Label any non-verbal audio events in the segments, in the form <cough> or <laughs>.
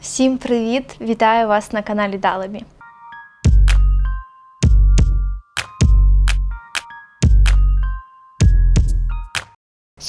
Всім привіт! Вітаю вас на каналі Далебі.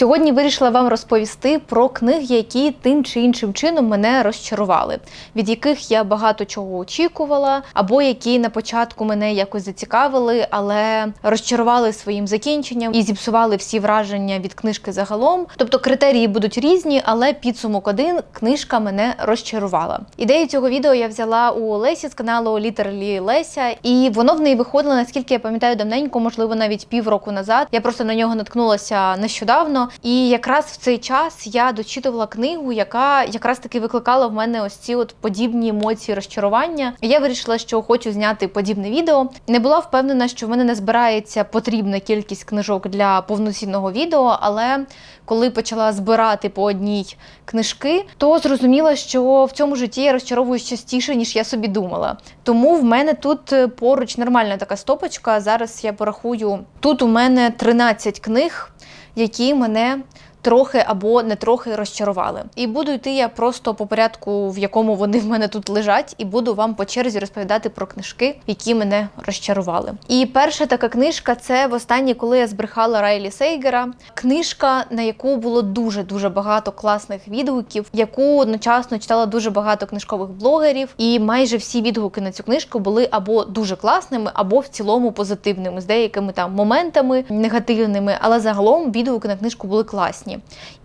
Сьогодні вирішила вам розповісти про книги, які тим чи іншим чином мене розчарували, від яких я багато чого очікувала, або які на початку мене якось зацікавили, але розчарували своїм закінченням і зіпсували всі враження від книжки загалом. Тобто критерії будуть різні, але підсумок один книжка мене розчарувала. Ідею цього відео я взяла у Лесі з каналу Літерлі Леся, і воно в неї виходило, наскільки я пам'ятаю, давненько, можливо, навіть півроку назад. Я просто на нього наткнулася нещодавно. І якраз в цей час я дочитувала книгу, яка якраз таки викликала в мене ось ці от подібні емоції розчарування. І я вирішила, що хочу зняти подібне відео. Не була впевнена, що в мене не збирається потрібна кількість книжок для повноцінного відео, але коли почала збирати по одній книжки, то зрозуміла, що в цьому житті я розчаровуюсь частіше, ніж я собі думала. Тому в мене тут е, поруч нормальна така стопочка. Зараз я порахую. Тут у мене 13 книг які мене трохи або не трохи розчарували. І буду йти я просто по порядку, в якому вони в мене тут лежать, і буду вам по черзі розповідати про книжки, які мене розчарували. І перша така книжка це востаннє, коли я збрехала Райлі Сейгера. Книжка, на яку було дуже дуже багато класних відгуків, яку одночасно читала дуже багато книжкових блогерів, і майже всі відгуки на цю книжку були або дуже класними, або в цілому позитивними, з деякими там моментами негативними, але загалом відгуки на книжку були класні.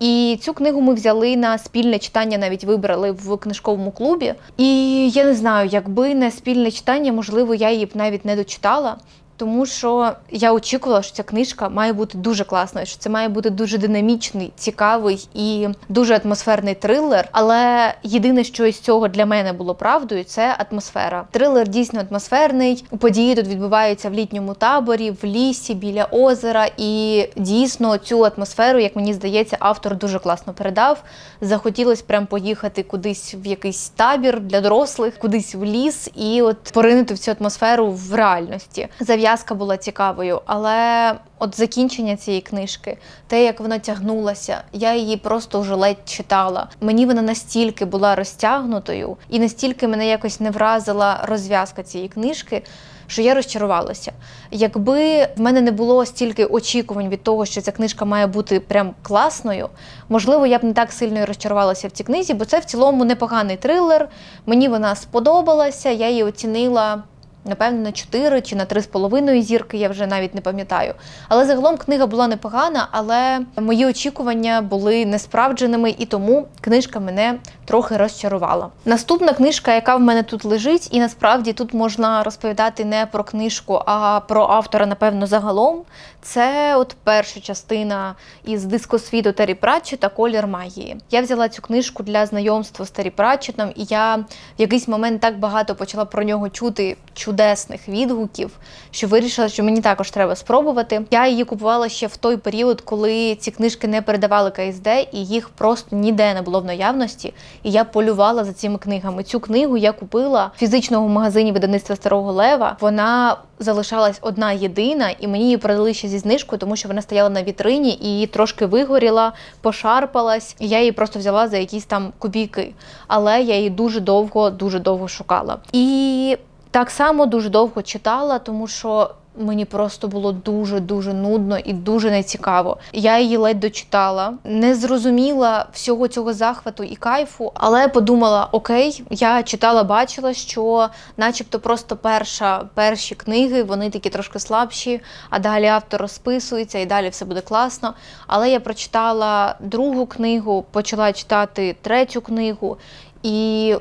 І цю книгу ми взяли на спільне читання, навіть вибрали в книжковому клубі. І я не знаю, якби не спільне читання, можливо, я її б навіть не дочитала. Тому що я очікувала, що ця книжка має бути дуже класною, що це має бути дуже динамічний, цікавий і дуже атмосферний трилер. Але єдине, що із цього для мене було правдою, це атмосфера. Трилер дійсно атмосферний. Події тут відбуваються в літньому таборі, в лісі, біля озера. І дійсно цю атмосферу, як мені здається, автор дуже класно передав. Захотілося прям поїхати кудись в якийсь табір для дорослих, кудись в ліс, і от поринути в цю атмосферу в реальності зав'язка була цікавою, але от закінчення цієї книжки, те, як вона тягнулася, я її просто вже ледь читала. Мені вона настільки була розтягнутою, і настільки мене якось не вразила розв'язка цієї книжки. Що я розчарувалася. Якби в мене не було стільки очікувань від того, що ця книжка має бути прям класною, можливо, я б не так сильно розчарувалася в цій книзі, бо це в цілому непоганий трилер. Мені вона сподобалася, я її оцінила напевно, на 4 чи на 3,5 зірки, я вже навіть не пам'ятаю. Але загалом книга була непогана, але мої очікування були несправдженими, і тому книжка мене трохи розчарувала. Наступна книжка, яка в мене тут лежить, і насправді тут можна розповідати не про книжку, а про автора, напевно, загалом. Це от перша частина із дискосвіту Террі Пратчета Колір магії. Я взяла цю книжку для знайомства з Террі Пратчетом, і я в якийсь момент так багато почала про нього чути чудесних відгуків, що вирішила, що мені також треба спробувати. Я її купувала ще в той період, коли ці книжки не передавали КСД, і їх просто ніде не було в наявності. І я полювала за цими книгами. Цю книгу я купила в фізичному магазині видавництва Старого Лева. Вона залишалась одна єдина, і мені її продали ще зі знижкою, тому що вона стояла на вітрині і її трошки вигоріла, пошарпалась. І я її просто взяла за якісь там копійки. Але я її дуже довго, дуже довго шукала. І так само дуже довго читала, тому що мені просто було дуже-дуже нудно і дуже нецікаво. Я її ледь дочитала, не зрозуміла всього цього захвату і кайфу, але подумала: окей, я читала, бачила, що, начебто, просто перша, перші книги, вони такі трошки слабші, а далі автор розписується і далі все буде класно. Але я прочитала другу книгу, почала читати третю книгу і.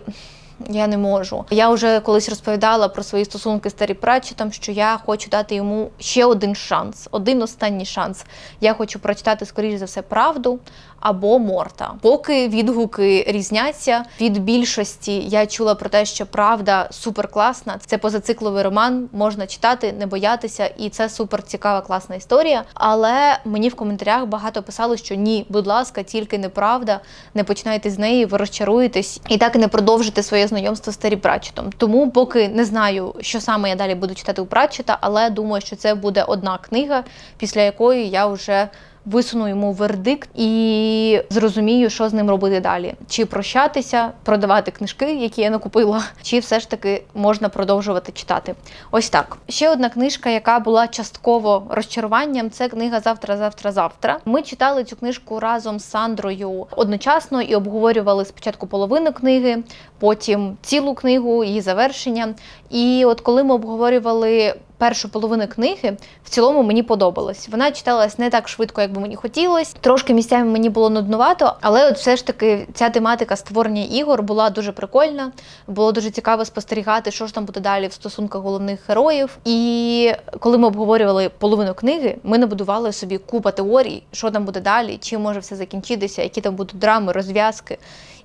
Я не можу. Я вже колись розповідала про свої стосунки з Террі Пратчетом, що я хочу дати йому ще один шанс, один останній шанс. Я хочу прочитати, скоріш за все, правду або Морта. Поки відгуки різняться від більшості, я чула про те, що правда супер класна. Це позацикловий роман, можна читати, не боятися, і це супер цікава, класна історія. Але мені в коментарях багато писали, що ні, будь ласка, тільки неправда, не починайте з неї, ви розчаруєтесь і так не продовжите своє знайомство з Террі Пратчетом. Тому поки не знаю, що саме я далі буду читати у Пратчета, але думаю, що це буде одна книга, після якої я вже висуну йому вердикт і зрозумію, що з ним робити далі: чи прощатися, продавати книжки, які я накупила, <laughs> чи все ж таки можна продовжувати читати. Ось так. Ще одна книжка, яка була частково розчаруванням, це книга Завтра, завтра, завтра. Ми читали цю книжку разом з Сандрою одночасно і обговорювали спочатку половину книги, потім цілу книгу, її завершення. І от коли ми обговорювали першу половину книги, в цілому мені подобалось. Вона читалась не так швидко, як би мені хотілося. Трошки місцями мені було нуднувато, але от все ж таки ця тематика створення ігор була дуже прикольна. Було дуже цікаво спостерігати, що ж там буде далі в стосунках головних героїв. І коли ми обговорювали половину книги, ми набудували собі купа теорій, що там буде далі, чим може все закінчитися, які там будуть драми, розв'язки.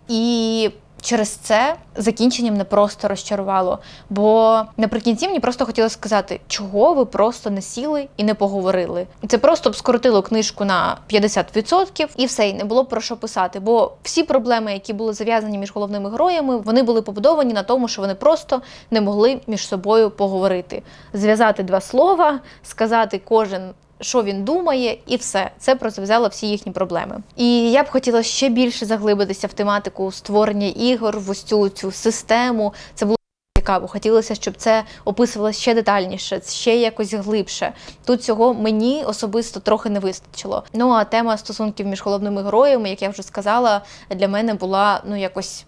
І через це закінчення мене просто розчарувало. Бо наприкінці мені просто хотілося сказати, чого ви просто не сіли і не поговорили. Це просто б скоротило книжку на 50% і все, і не було б про що писати. Бо всі проблеми, які були зав'язані між головними героями, вони були побудовані на тому, що вони просто не могли між собою поговорити, зв'язати два слова, сказати кожен що він думає, і все. Це розв'язало всі їхні проблеми. І я б хотіла ще більше заглибитися в тематику створення ігор, в ось цю цю систему. Це було цікаво. Хотілося, щоб це описувалося ще детальніше, ще якось глибше. Тут цього мені особисто трохи не вистачило. Ну а тема стосунків між головними героями, як я вже сказала, для мене була ну якось.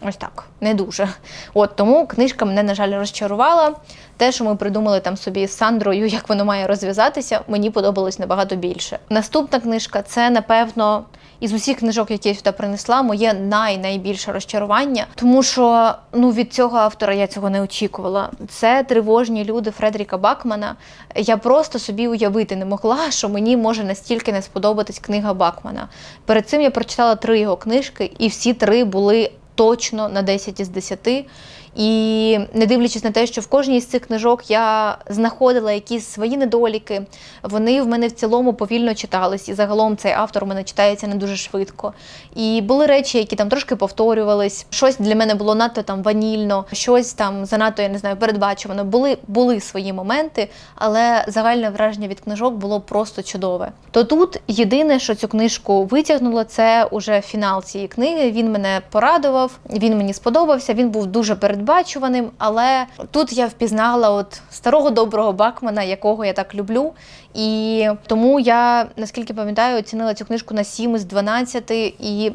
Ось так, не дуже. От тому книжка мене, на жаль, розчарувала. Те, що ми придумали там собі з Сандрою, як воно має розв'язатися, мені подобалось набагато більше. Наступна книжка це, напевно, із усіх книжок, які я сюди принесла, моє най-найбільше розчарування, тому що ну від цього автора я цього не очікувала. Це тривожні люди Фредеріка Бакмана. Я просто собі уявити не могла, що мені може настільки не сподобатись книга Бакмана. Перед цим я прочитала три його книжки, і всі три були точно на 10 із 10. І не дивлячись на те, що в кожній з цих книжок я знаходила якісь свої недоліки, вони в мене в цілому повільно читались. І загалом цей автор у мене читається не дуже швидко. І були речі, які там трошки повторювались. Щось для мене було надто там ванільно, щось там занадто, я не знаю, передбачувано. Були, були свої моменти, але загальне враження від книжок було просто чудове. То тут єдине, що цю книжку витягнуло, це уже фінал цієї книги. Він мене порадував, він мені сподобався. Він був дуже передбачуваним. Але тут я впізнала от старого доброго Бакмана, якого я так люблю. І тому я, наскільки пам'ятаю, оцінила цю книжку на 7 із 12 і.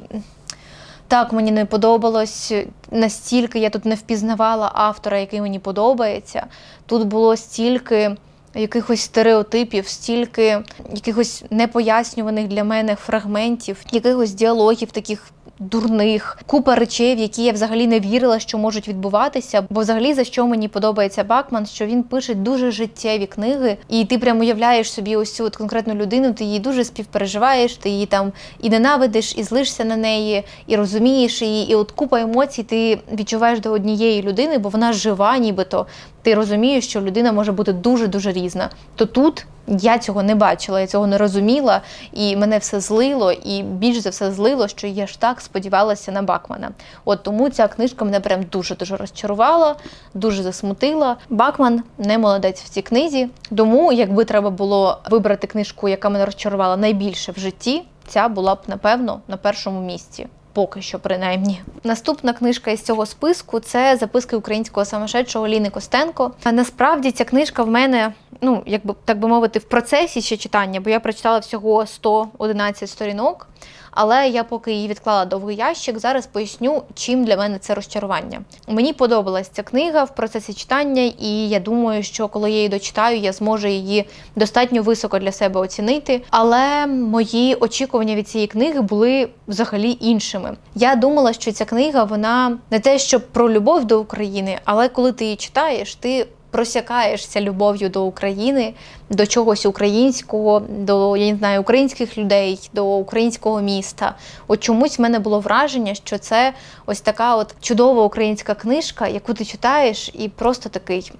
Так, мені не подобалось настільки, я тут не впізнавала автора, який мені подобається. Тут було стільки якихось стереотипів, стільки якихось непояснюваних для мене фрагментів, якихось діалогів таких. Дурних, купа речей, в які я взагалі не вірила, що можуть відбуватися. Бо взагалі за що мені подобається Бакман, що він пише дуже життєві книги, і ти прямо уявляєш собі ось цю от конкретну людину, ти її дуже співпереживаєш, ти її там і ненавидиш, і злишся на неї, і розумієш її, і от купа емоцій ти відчуваєш до однієї людини, бо вона жива, нібито. Ти розумієш, що людина може бути дуже дуже різна. То тут я цього не бачила, я цього не розуміла, і мене все злило, і більш за все злило, що я ж так сподівалася на Бакмана. От тому ця книжка мене прям дуже дуже розчарувала, дуже засмутила. Бакман не молодець в цій книзі. Тому, якби треба було вибрати книжку, яка мене розчарувала найбільше в житті, ця була б напевно на першому місці. Поки що, принаймні, наступна книжка із цього списку це записки українського самошедшого Ліни Костенко. Насправді ця книжка в мене, ну якби так би мовити, в процесі ще читання, бо я прочитала всього 111 сторінок. Але я поки її відклала довгий ящик, зараз поясню, чим для мене це розчарування. Мені подобалась ця книга в процесі читання, і я думаю, що коли я її дочитаю, я зможу її достатньо високо для себе оцінити. Але мої очікування від цієї книги були взагалі іншими. Я думала, що ця книга вона не те, що про любов до України, але коли ти її читаєш, ти просякаєшся любов'ю до України, до чогось українського, до я не знаю, українських людей, до українського міста. От чомусь в мене було враження, що це ось така от чудова українська книжка, яку ти читаєш, і просто такий.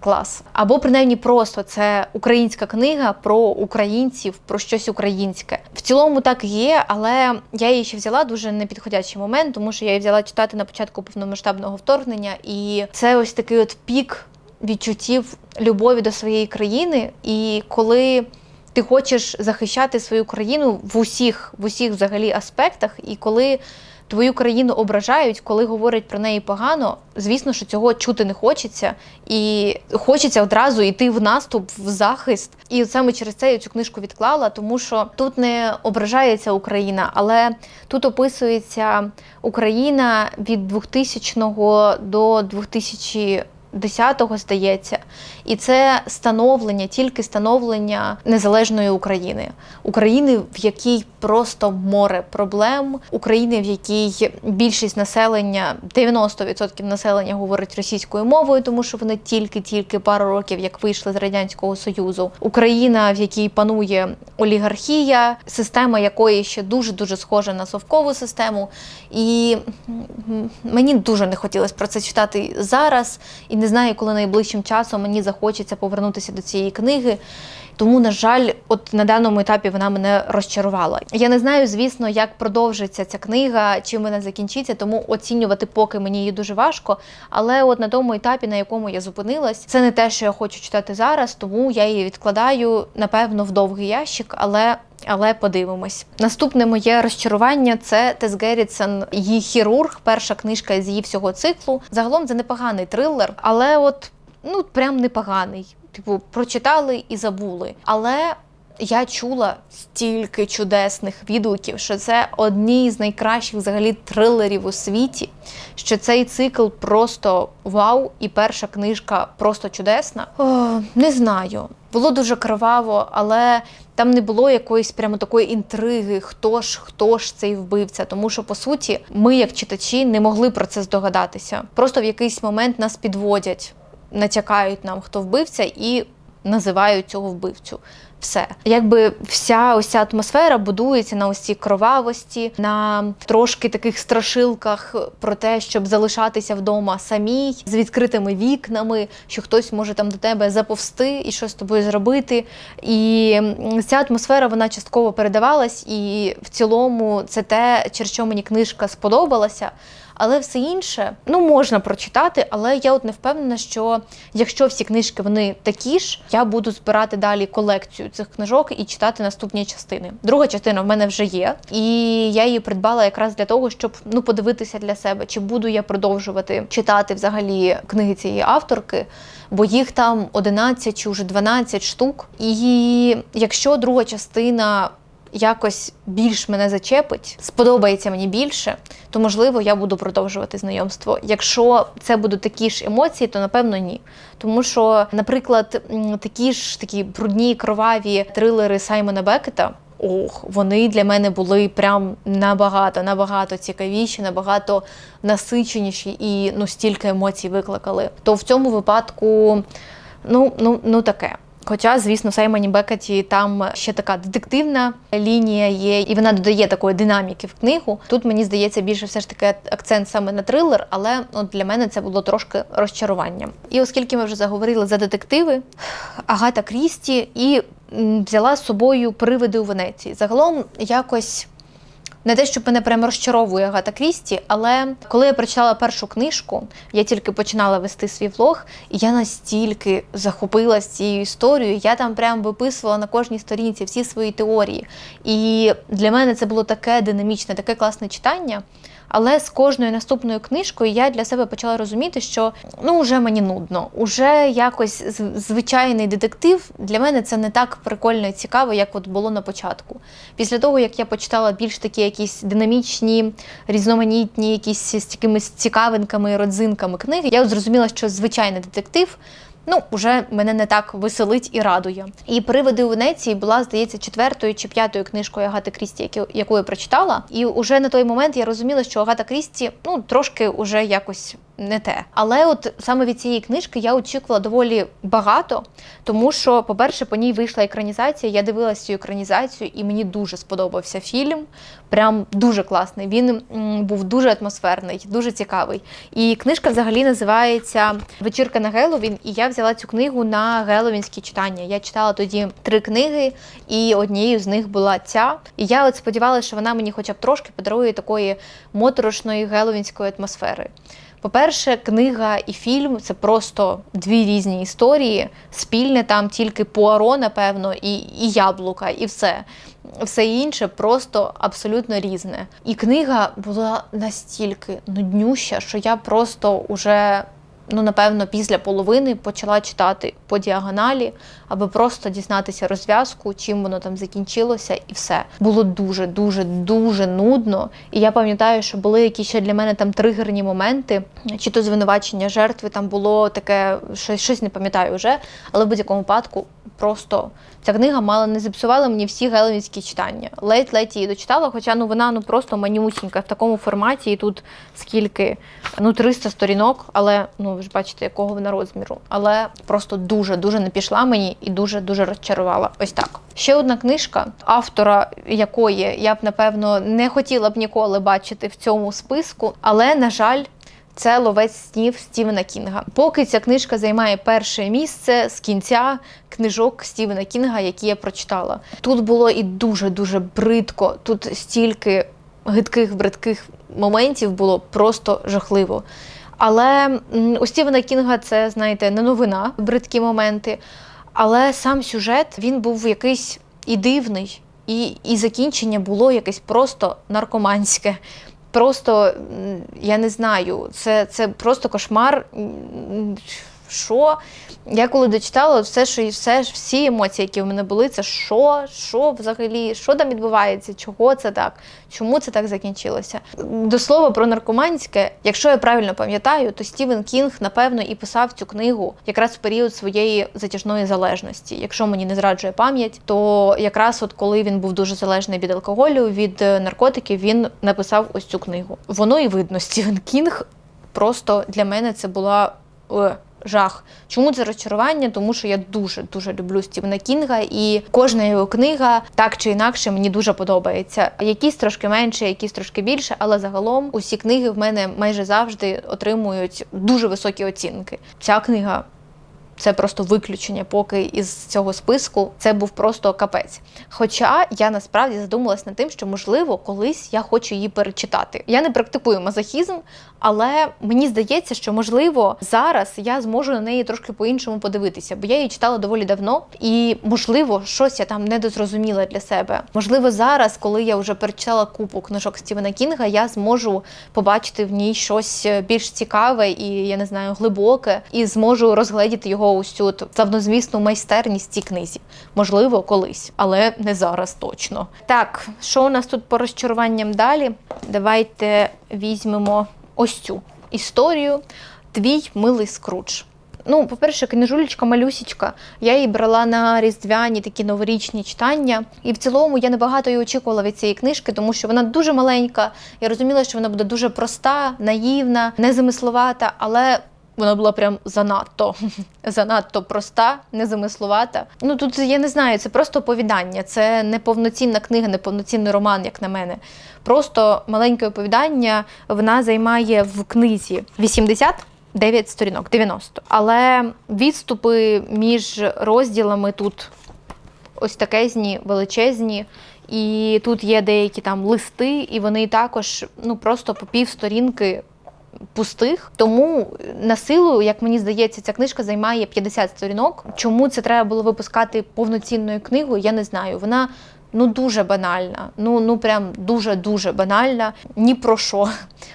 Клас. Або принаймні просто це українська книга про українців, про щось українське. В цілому так і є, але я її ще взяла дуже непідходячий момент, тому що я її взяла читати на початку повномасштабного вторгнення, і це ось такий от пік відчуттів любові до своєї країни. І коли ти хочеш захищати свою країну в усіх, в усіх взагалі аспектах, і коли твою країну ображають, коли говорять про неї погано, звісно, що цього чути не хочеться, і хочеться одразу йти в наступ, в захист. І саме через це я цю книжку відклала, тому що тут не ображається Україна, але тут описується Україна від 2000 до 2000 10-го, здається, і це становлення, тільки становлення незалежної України, України, в якій просто море проблем, України, в якій більшість населення, 90% населення говорить російською мовою, тому що вони тільки-тільки пару років як вийшли з радянського союзу. Україна, в якій панує олігархія, система якої ще дуже дуже схожа на совкову систему. І мені дуже не хотілося про це читати зараз. І не знаю, коли найближчим часом мені захочеться повернутися до цієї книги. Тому, на жаль, от на даному етапі вона мене розчарувала. Я не знаю, звісно, як продовжиться ця книга, чим вона закінчиться, тому оцінювати поки мені її дуже важко. Але от на тому етапі, на якому я зупинилась, це не те, що я хочу читати зараз, тому я її відкладаю напевно в довгий ящик, але. Але подивимось. Наступне моє розчарування це Тес Геррітсен, її хірург, перша книжка з її всього циклу. Загалом це непоганий трилер, але от ну прям непоганий. Типу, прочитали і забули. Але я чула стільки чудесних відгуків, що це одні з найкращих взагалі трилерів у світі. Що цей цикл просто вау, і перша книжка просто чудесна. О, не знаю. Було дуже криваво, але там не було якоїсь прямо такої інтриги, хто ж хто ж цей вбивця. Тому що по суті, ми, як читачі, не могли про це здогадатися. Просто в якийсь момент нас підводять, натякають нам, хто вбивця, і називають цього вбивцю. Все, якби вся ось атмосфера будується на цій кровавості, на трошки таких страшилках про те, щоб залишатися вдома самій з відкритими вікнами, що хтось може там до тебе заповсти і щось з тобою зробити. І ця атмосфера вона частково передавалась, і в цілому це те, через що мені книжка сподобалася. Але все інше ну можна прочитати, але я от не впевнена, що якщо всі книжки вони такі ж, я буду збирати далі колекцію цих книжок і читати наступні частини. Друга частина в мене вже є, і я її придбала якраз для того, щоб ну подивитися для себе, чи буду я продовжувати читати взагалі книги цієї авторки. Бо їх там 11 чи вже 12 штук. І якщо друга частина якось більш мене зачепить, сподобається мені більше, то можливо я буду продовжувати знайомство. Якщо це будуть такі ж емоції, то напевно ні. Тому що, наприклад, такі ж такі брудні, кроваві трилери Саймона Бекета. Ох, вони для мене були прям набагато, набагато цікавіші, набагато насиченіші і ну стільки емоцій викликали. То в цьому випадку, ну, ну, ну таке. Хоча, звісно, Саймоні Бекеті там ще така детективна лінія є, і вона додає такої динаміки в книгу. Тут мені здається більше все ж таки акцент саме на трилер, але от для мене це було трошки розчаруванням. І оскільки ми вже заговорили за детективи, Агата Крісті і взяла з собою привиди у Венеції. Загалом якось. Не те, щоб мене прямо розчаровує Агата Крісті, але коли я прочитала першу книжку, я тільки починала вести свій влог, і я настільки захопилась цією історією. Я там прям виписувала на кожній сторінці всі свої теорії. І для мене це було таке динамічне, таке класне читання. Але з кожною наступною книжкою я для себе почала розуміти, що ну вже мені нудно, уже якось звичайний детектив для мене це не так прикольно і цікаво, як от було на початку. Після того, як я почитала більш такі якісь динамічні, різноманітні, якісь з якимись цікавинками родзинками книги, я зрозуміла, що звичайний детектив. Ну, вже мене не так веселить і радує. І привиди у Венеції була, здається, четвертою чи п'ятою книжкою Агати Крісті, яку я прочитала. І уже на той момент я розуміла, що Агата Крісті ну трошки уже якось не те. Але от саме від цієї книжки я очікувала доволі багато, тому що, по-перше, по ній вийшла екранізація. Я дивилася цю екранізацію, і мені дуже сподобався фільм. Прям дуже класний. Він був дуже атмосферний, дуже цікавий. І книжка взагалі називається Вечірка на Геловін. І я взяла цю книгу на геловінські читання. Я читала тоді три книги, і однією з них була ця. І я от сподівалася, що вона мені хоча б трошки подарує такої моторошної геловінської атмосфери. По-перше, книга і фільм це просто дві різні історії. Спільне там тільки Пуаро, напевно, і, і яблука, і все. Все інше просто абсолютно різне. І книга була настільки нуднюща, що я просто уже. Ну, напевно, після половини почала читати по діагоналі, аби просто дізнатися розв'язку, чим воно там закінчилося, і все було дуже, дуже, дуже нудно. І я пам'ятаю, що були якісь ще для мене там тригерні моменти, чи то звинувачення жертви там було таке, щось, щось не пам'ятаю вже, але в будь-якому випадку просто ця книга мала не зіпсувала мені всі геловінські читання. Ледь-ледь її дочитала, хоча ну вона ну просто манюсінька в такому форматі, і тут скільки ну 300 сторінок, але ну ви бачите, якого вона розміру. Але просто дуже дуже не пішла мені і дуже дуже розчарувала. Ось так. Ще одна книжка, автора якої я б напевно не хотіла б ніколи бачити в цьому списку, але на жаль. Це ловець снів Стівена Кінга. Поки ця книжка займає перше місце з кінця книжок Стівена Кінга, які я прочитала. Тут було і дуже дуже бридко. Тут стільки гидких бридких моментів було просто жахливо. Але у Стівена Кінга це, знаєте, не новина, бридкі моменти. Але сам сюжет він був якийсь і дивний, і, і закінчення було якесь просто наркоманське. Просто я не знаю, це, це просто кошмар. Що? Я коли дочитала, все, що все, всі емоції, які в мене були, це що, що взагалі, що там відбувається, чого це так, чому це так закінчилося. До слова про наркоманське, якщо я правильно пам'ятаю, то Стівен Кінг, напевно, і писав цю книгу якраз в період своєї затяжної залежності. Якщо мені не зраджує пам'ять, то якраз от коли він був дуже залежний від алкоголю, від е, наркотиків, він написав ось цю книгу. Воно і видно, Стівен Кінг просто для мене це була. Жах. Чому це розчарування? Тому що я дуже дуже люблю Стівена Кінга, і кожна його книга так чи інакше мені дуже подобається. Якісь трошки менше, якісь трошки більше, але загалом усі книги в мене майже завжди отримують дуже високі оцінки. Ця книга це просто виключення, поки із цього списку це був просто капець. Хоча я насправді задумалась над тим, що можливо колись я хочу її перечитати. Я не практикую мазохізм, але мені здається, що можливо зараз я зможу на неї трошки по-іншому подивитися, бо я її читала доволі давно, і можливо, щось я там недозрозуміла для себе. Можливо, зараз, коли я вже перечитала купу книжок Стівена Кінга, я зможу побачити в ній щось більш цікаве і я не знаю, глибоке, і зможу розгледіти його усю от славнозвісну майстерність цій книзі. Можливо, колись, але не зараз точно. Так, що у нас тут по розчаруванням далі? Давайте візьмемо ось цю історію. Твій милий скрудж. Ну, по-перше, книжулечка малюсічка. Я її брала на різдвяні такі новорічні читання. І в цілому я небагато її очікувала від цієї книжки, тому що вона дуже маленька. Я розуміла, що вона буде дуже проста, наївна, незамисловата, але. Вона була прям занадто, <laughs> занадто проста, незамислувата. Ну тут я не знаю, це просто оповідання. Це не повноцінна книга, не повноцінний роман, як на мене. Просто маленьке оповідання вона займає в книзі 80 9 сторінок, 90. Але відступи між розділами тут ось такезні, величезні. І тут є деякі там листи, і вони також ну просто по пів сторінки пустих. Тому на силу, як мені здається, ця книжка займає 50 сторінок. Чому це треба було випускати повноцінною книгою, я не знаю. Вона ну дуже банальна. Ну ну прям дуже дуже банальна. Ні про що.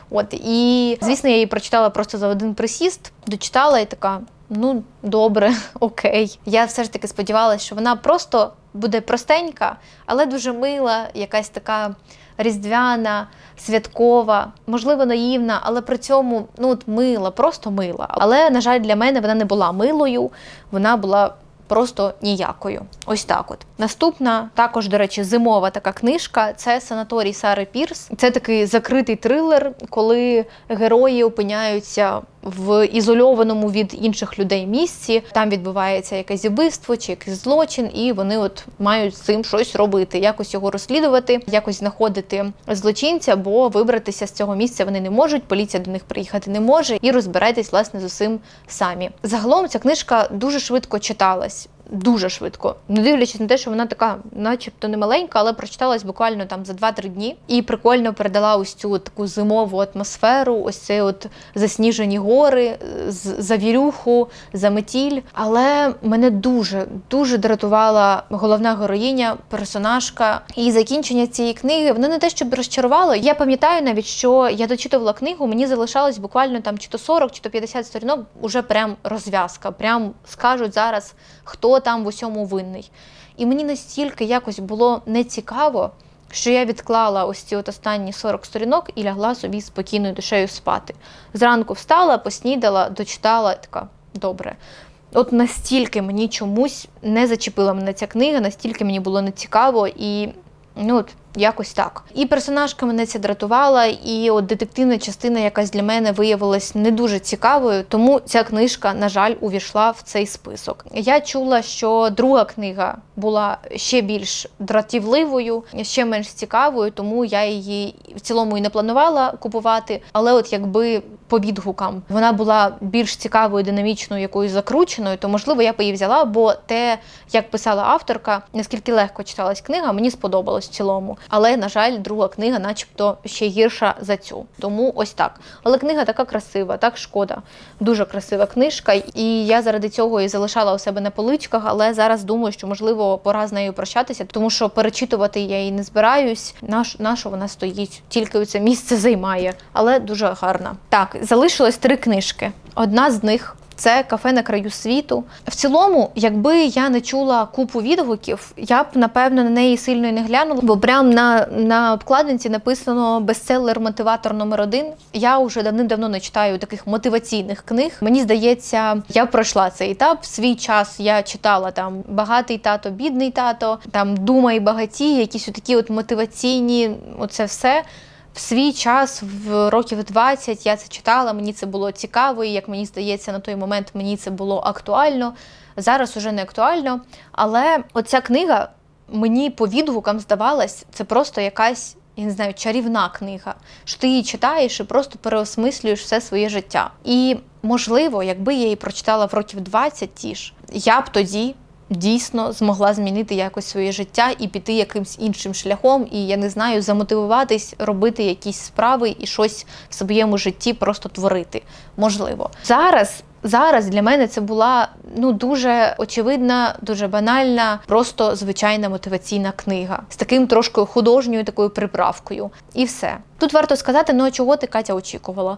От і звісно, я її прочитала просто за один присіст, дочитала і така. Ну, добре, <laughs> окей. Я все ж таки сподівалася, що вона просто буде простенька, але дуже мила, якась така різдвяна, святкова, можливо, наївна, але при цьому ну от мила, просто мила. Але, на жаль, для мене вона не була милою, вона була просто ніякою. Ось так от. Наступна, також, до речі, зимова така книжка це санаторій Сари Пірс. Це такий закритий трилер, коли герої опиняються в ізольованому від інших людей місці. Там відбувається якесь вбивство чи якийсь злочин, і вони от мають з цим щось робити, якось його розслідувати, якось знаходити злочинця, бо вибратися з цього місця вони не можуть. Поліція до них приїхати не може, і розбирайтесь власне з усім самі. Загалом ця книжка дуже швидко читалась. Дуже швидко. Не дивлячись на те, що вона така, начебто не маленька, але прочиталась буквально там за 2-3 дні. І прикольно передала ось цю таку зимову атмосферу, ось цей от засніжені гори, завірюху, заметіль. Але мене дуже дуже дратувала головна героїня, персонажка. І закінчення цієї книги воно не те, щоб розчарувало. Я пам'ятаю навіть, що я дочитувала книгу, мені залишалось буквально там чи то 40, чи то 50 сторінок, уже прям розв'язка. Прям скажуть зараз, хто там в усьому винний. І мені настільки якось було нецікаво, що я відклала ось ці от останні 40 сторінок і лягла собі спокійною душею спати. Зранку встала, поснідала, дочитала, така добре. От настільки мені чомусь не зачепила мене ця книга, настільки мені було нецікаво і ну от якось так. І персонажка мене це дратувала, і от детективна частина якась для мене виявилась не дуже цікавою, тому ця книжка, на жаль, увійшла в цей список. Я чула, що друга книга була ще більш дратівливою, ще менш цікавою, тому я її в цілому і не планувала купувати. Але от якби по відгукам вона була більш цікавою, динамічною, якоюсь закрученою, то можливо я б її взяла, бо те, як писала авторка, наскільки легко читалась книга, мені сподобалось в цілому. Але на жаль, друга книга, начебто, ще гірша за цю. Тому ось так. Але книга така красива, так шкода. Дуже красива книжка, і я заради цього і залишала у себе на поличках. Але зараз думаю, що можливо пора з нею прощатися, тому що перечитувати я її не збираюсь. Наш на вона стоїть, тільки це місце займає, але дуже гарна. Так, залишилось три книжки. Одна з них. Це кафе на краю світу. В цілому, якби я не чула купу відгуків, я б напевно на неї сильно і не глянула, бо прямо на, на обкладинці написано бестселер-мотиватор номер один. Я вже давним-давно не читаю таких мотиваційних книг. Мені здається, я пройшла цей етап. В свій час я читала там багатий тато, бідний тато, там думай багаті, якісь такі от мотиваційні, оце все. В свій час, в років 20, я це читала, мені це було цікаво, і як мені здається, на той момент мені це було актуально. Зараз уже не актуально. Але оця книга мені по відгукам здавалась, це просто якась, я не знаю, чарівна книга. Що ти її читаєш і просто переосмислюєш все своє життя. І можливо, якби я її прочитала в років 20 ті ж, я б тоді дійсно змогла змінити якось своє життя і піти якимсь іншим шляхом, і я не знаю, замотивуватись, робити якісь справи і щось в своєму житті просто творити. Можливо, зараз. Зараз для мене це була ну дуже очевидна, дуже банальна, просто звичайна мотиваційна книга з таким трошки художньою такою приправкою. І все. Тут варто сказати, ну а чого ти Катя очікувала?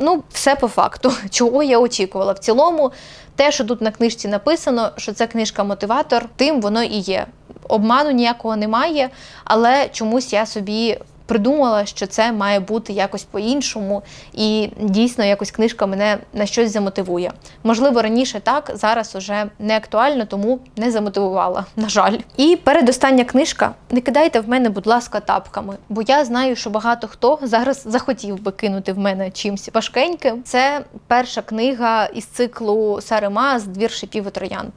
Ну, все по факту, <laughs> чого я очікувала. В цілому, те, що тут на книжці написано, що це книжка мотиватор, тим воно і є. Обману ніякого немає, але чомусь я собі придумала, що це має бути якось по-іншому, і дійсно якось книжка мене на щось замотивує. Можливо, раніше так, зараз уже не актуально, тому не замотивувала, <laughs> на жаль. І передостання книжка. Не кидайте в мене, будь ласка, тапками, бо я знаю, що багато хто зараз захотів би кинути в мене чимось важкеньким. Це перша книга із циклу Сари Маас «Двір шипів і троянд.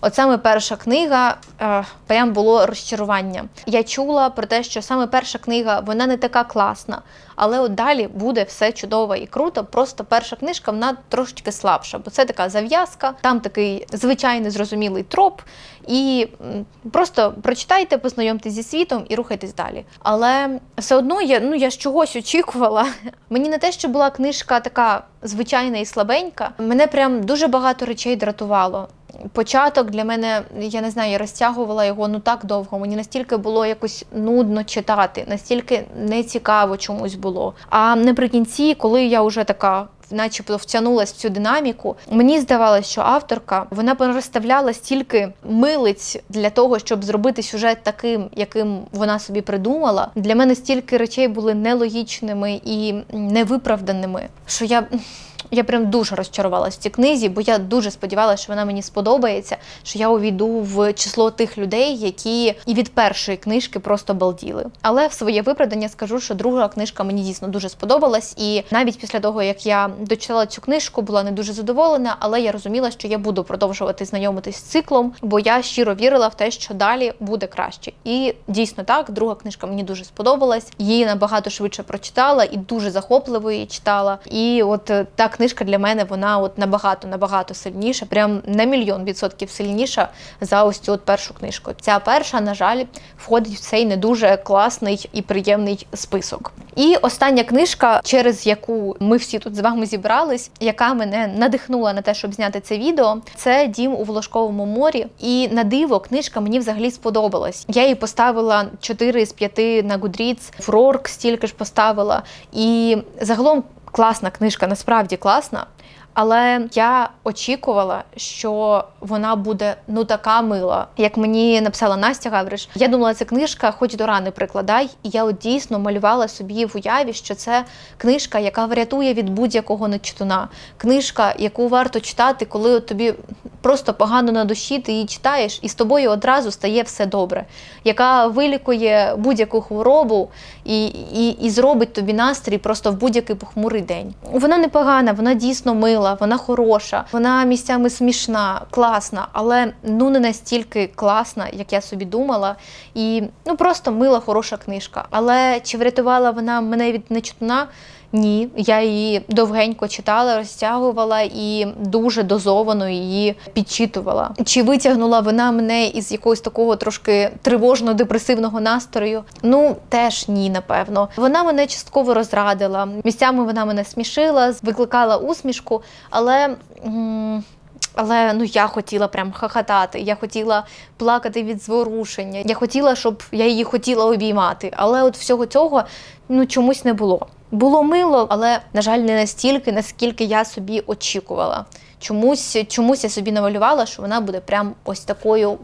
От саме перша книга е, прям було розчарування. Я чула про те, що саме перша книга вона не така класна, але от далі буде все чудово і круто. Просто перша книжка вона трошечки слабша, бо це така зав'язка, там такий звичайний зрозумілий троп. І просто прочитайте, познайомтесь зі світом і рухайтесь далі. Але все одно я ну я ж чогось очікувала. <laughs> Мені не те, що була книжка така звичайна і слабенька. Мене прям дуже багато речей дратувало. Початок для мене, я не знаю, я розтягувала його ну так довго. Мені настільки було якось нудно читати, настільки нецікаво чомусь було. А наприкінці, коли я вже така. Начебто втягнулась в цю динаміку. Мені здавалося, що авторка вона розставляла стільки милиць для того, щоб зробити сюжет таким, яким вона собі придумала. Для мене стільки речей були нелогічними і невиправданими, що я. Я прям дуже розчарувалася в цій книзі, бо я дуже сподівалася, що вона мені сподобається, що я увійду в число тих людей, які і від першої книжки просто балділи. Але в своє виправдання скажу, що друга книжка мені дійсно дуже сподобалась, і навіть після того, як я дочитала цю книжку, була не дуже задоволена, але я розуміла, що я буду продовжувати знайомитись з циклом, бо я щиро вірила в те, що далі буде краще. І дійсно так, друга книжка мені дуже сподобалась. Її набагато швидше прочитала і дуже захопливо її читала. І от е, та книжка для мене вона от набагато набагато сильніша, прям на мільйон відсотків сильніша за ось цю от першу книжку. Ця перша, на жаль, входить в цей не дуже класний і приємний список. І остання книжка, через яку ми всі тут з вами зібрались, яка мене надихнула на те, щоб зняти це відео, це дім у Волошковому морі. І на диво книжка мені взагалі сподобалась. Я її поставила 4 з 5 на Goodreads, в Рорк стільки ж поставила. І загалом класна книжка, насправді класна. Але я очікувала, що вона буде ну така мила. Як мені написала Настя Гавриш, я думала, це книжка, хоч до рани прикладай. І я от дійсно малювала собі в уяві, що це книжка, яка врятує від будь-якого нечитуна. Книжка, яку варто читати, коли от тобі просто погано на душі, ти її читаєш, і з тобою одразу стає все добре, яка вилікує будь-яку хворобу і, і, і зробить тобі настрій просто в будь-який похмурий день. Вона не погана, вона дійсно мила, вона хороша, вона місцями смішна, класна, але ну не настільки класна, як я собі думала. І ну просто мила, хороша книжка. Але чи врятувала вона мене від нечутна? Ні, я її довгенько читала, розтягувала і дуже дозовано її підчитувала. Чи витягнула вона мене із якогось такого трошки тривожно-депресивного настрою? Ну теж ні, напевно. Вона мене частково розрадила. Місцями вона мене смішила, викликала усмішку, але. м, але ну я хотіла прям хахатати. Я хотіла плакати від зворушення. Я хотіла, щоб я її хотіла обіймати. Але от всього цього ну чомусь не було. Було мило, але на жаль, не настільки, наскільки я собі очікувала. Чомусь, чомусь я собі намалювала, що вона буде прям ось такою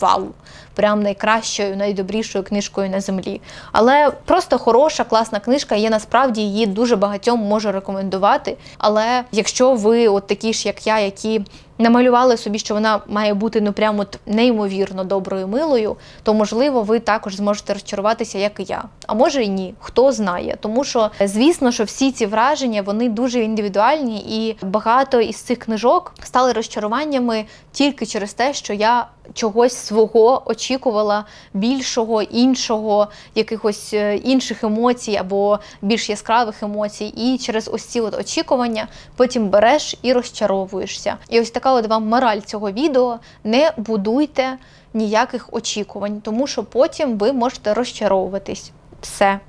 вау, прям найкращою, найдобрішою книжкою на землі. Але просто хороша, класна книжка. Я насправді її дуже багатьом можу рекомендувати. Але якщо ви, от такі ж, як я, які намалювали собі, що вона має бути ну прямо от неймовірно доброю милою, то можливо ви також зможете розчаруватися, як і я. А може і ні, хто знає. Тому що, звісно, що всі ці враження вони дуже індивідуальні, і багато із цих книжок стали розчаруваннями тільки через те, що я чогось свого очікувала більшого, іншого, якихось е, інших емоцій або більш яскравих емоцій. І через ось ці от очікування потім береш і розчаровуєшся. І ось така от вам мораль цього відео: не будуйте ніяких очікувань, тому що потім ви можете розчаровуватись. Все.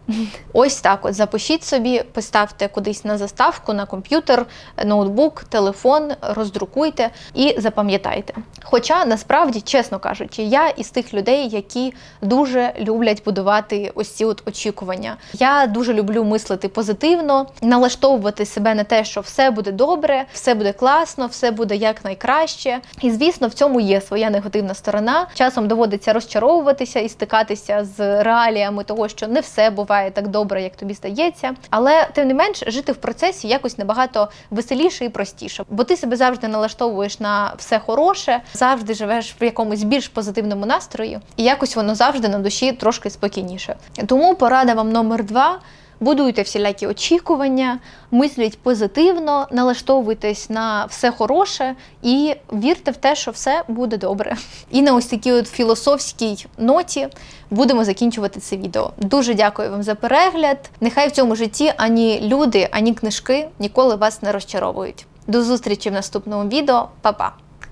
Ось так. От запишіть собі, поставте кудись на заставку, на комп'ютер, ноутбук, телефон, роздрукуйте і запам'ятайте. Хоча насправді, чесно кажучи, я із тих людей, які дуже люблять будувати ось ці от очікування. Я дуже люблю мислити позитивно, налаштовувати себе на те, що все буде добре, все буде класно, все буде як найкраще. І звісно, в цьому є своя негативна сторона. Часом доводиться розчаровуватися і стикатися з реаліями того, що не все буває так добре, як тобі здається. Але тим не менш, жити в процесі якось набагато веселіше і простіше, бо ти себе завжди налаштовуєш на все хороше, завжди живеш в якомусь більш позитивному настрої, і якось воно завжди на душі трошки спокійніше. Тому порада вам номер два. Будуйте всілякі очікування, мисліть позитивно, налаштовуйтесь на все хороше і вірте в те, що все буде добре. І на ось такій от філософській ноті будемо закінчувати це відео. Дуже дякую вам за перегляд. Нехай в цьому житті ані люди, ані книжки ніколи вас не розчаровують. До зустрічі в наступному відео. Па-па!